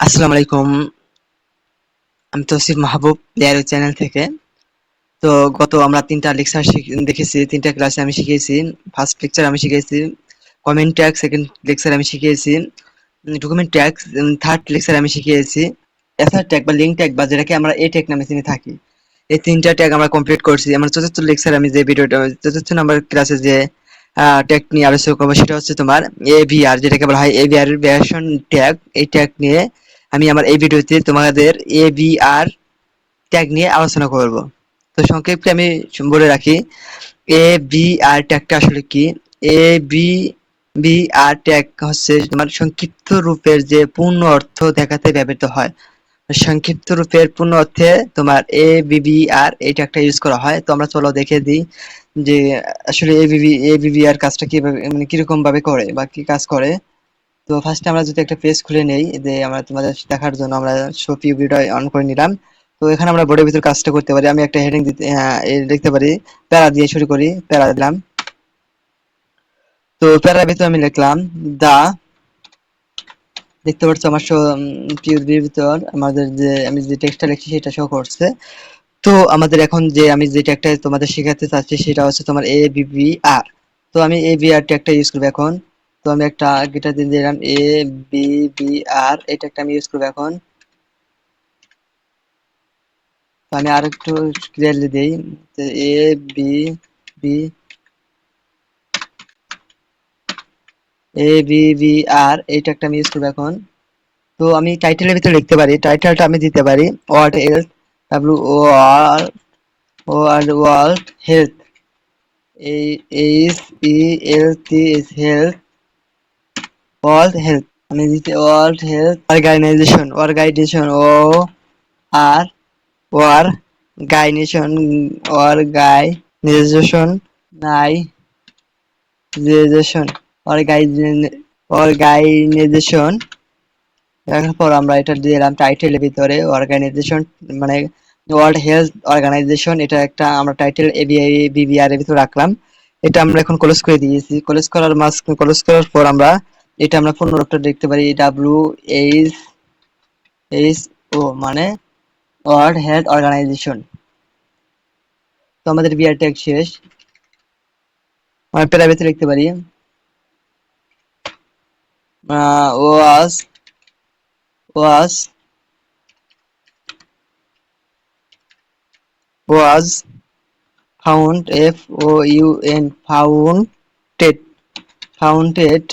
আসসালামু আলাইকুম আমি তৌসিফ মাহবুব প্লেয়ার চ্যানেল থেকে। তো গত আমরা তিনটা লেকচার দেখেছি, তিনটা ক্লাসে আমি শিখিয়েছি ফার্স্ট লেকচার আমি শিখিয়েছি কমেন্ট ট্যাগ সেকেন্ড লেকচার আমি শিখিয়েছি ডকুমেন্ট ট্যাগ থার্ড লেকচার আমি শিখিয়েছি এসার ট্যাগ বা লিঙ্ক ট্যাগ বা যেটাকে আমরা এ ট্যাগ নামে চিনে থাকি। এই তিনটা ট্যাগ আমরা কমপ্লিট করছি। আমার চতুর্থ লেকচার আমি যে ভিডিওটা চতুর্থ নাম্বার ক্লাসে যে ট্যাগ নিয়ে আলোচনা করব, সেটা হচ্ছে তোমার এভিআর যেটাকে বলা হয় এভিআর ভ্যারিয়েশন ট্যাগ এই ট্যাগ নিয়ে আমি আমার এই ভিডিওতে তোমাদের এ বি আর ট্যাগ নিয়ে আলোচনা করব। তো সংক্ষেপে আমি বলে রাখি এ বি আর ট্যাগটা আসলে কি? A B B R tag হচ্ছে তোমার সংক্ষিপ্ত রূপের যে পূর্ণ অর্থ দেখাতে ব্যবহৃত হয়। সংক্ষিপ্ত রূপের পূর্ণ অর্থে তোমার এ বিবি আর এই ট্যাগটা ইউজ করা হয়। তো আমরা চলো দেখে দিই যে আসলে এ বিবি এ বিবি আর কাজটা কীভাবে মানে কীরকম ভাবে করে বা কি কাজ করে। তো ফার্স্টে আমরা যদি একটা পেজ খুলে নেই, যে আমরা তোমাদের দেখার জন্য আমরা শপি ভিডিও অন করে নিলাম। তো এখানে আমরা বোর্ডের ভিতর কাজটা করতে পারি। আমি একটা হেডিং দিতে লিখতে পারি। প্যারা দিয়ে শুরু করি, প্যারা দিলাম। তো প্যারার ভিতর আমি লিখলাম, দা দেখতে পাচ্ছ আমার পিউরির ভিতর আমাদের যে, আমি যে টেক্সটটা লিখছি সেটা শো করছে। তো আমাদের এখন যে, আমি যে ট্যাগটা তোমাদের শেখাতে চাচ্ছি সেটা হচ্ছে তোমার এ বি আর তো আমি এ বি আর ট্যাগটা ইউজ করব এখন। তো আমি একটা গিটার দিয়ে দিলাম এ বি বি আর এটা একটা আমি ইউজ করব এখন। আমি আর একটু ক্লিয়ারলি দিই A B B A B B R এই একটা আমি ইউজ করব এখন। তো আমি টাইটেলের ভিতরে লিখতে পারি টাইটেলটা আমি দিতে পারি word health W O R O R world health H E L T S health world health দিতে world health organization organization O R organization war organization নাই জেশন অর্গানাইজেশন পর আমরা এটা দিলাম টাইটেলের ভিতরে অর্গানাইজেশন মানে ওয়ার্ল্ড হেলথ অর্গানাইজেশন এটা একটা আমরা টাইটেল বিবিআর এর ভিতরে রাখলাম। এটা আমরা এখন ক্লোজ করে দিয়েছি। ক্লোজ করার মাস ক্লোজ করার পর আমরা এটা আমরা পুনরুক্ত দেখতে পারি ডাব্লিউ এইচ এইচ ও মানে ওয়ার্ল্ড হেলথ অর্গানাইজেশন তো আমাদের বিআর ট্যাগ শেষ। আমরা প্যারাবেতে লিখতে পারি। ওয়াজ ওয়াজ was found, f o u n founded founded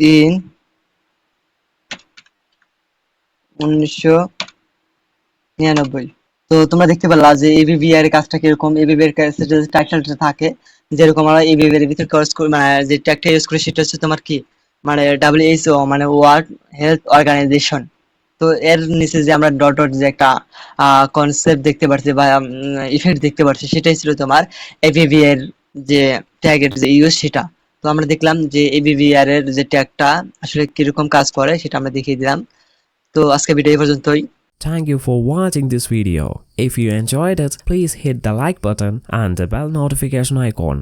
in উনিশশো নিরানব্বই। তো তোমরা দেখতে পেলা যে এবিবি এর কাজটা কীরকম? এবিবি এর যে টাইটেলটা থাকে, যেরকম আমরা এবিবি এর ভিতর কাজ করি মানে যে ট্যাগটা ইউজ করি সেটা হচ্ছে তোমার কি? মানে ডাব্লিউএইচও মানে ওয়ার্ল্ড হেলথ অর্গানাইজেশন তো এর নিচে যে আমরা ডট ডট যে একটা কনসেপ্ট দেখতে পাচ্ছি বা ইফেক্ট দেখতে পাচ্ছি সেটাই ছিল তোমার এবিবি এর যে ট্যাগের যে ইউজ সেটা। তো আমরা দেখলাম যে এবিভিআর এর যে ট্যাগটা আসলে কীরকম কাজ করে সেটা আমরা দেখিয়ে দিলাম তো আজকে ভিডিও এই পর্যন্তই Thank you for watching this video. If you enjoyed it, please hit the like button and the bell notification icon.